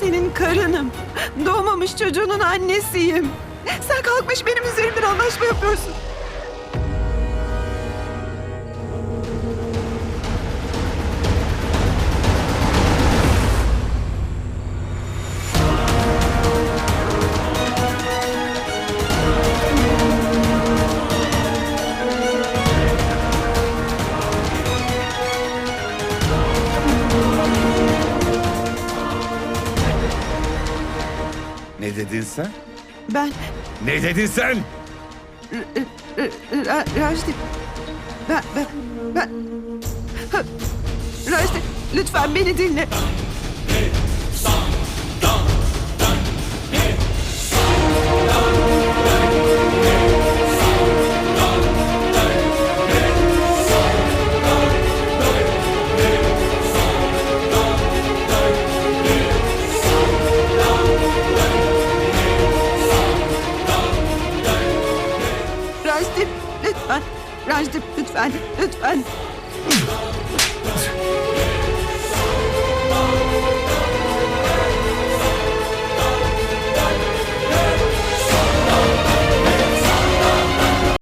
senin karınım. Doğmamış çocuğunun annesiyim. Sen kalkmış benim üzerimden anlaşma yapıyorsun. Ne dedin sen? Ben Ne dedin sen? Ra-. Ben, ben, ben... Ha, lütfen beni dinle. Rajdi, lütfen. Rajdi, lütfen, lütfen.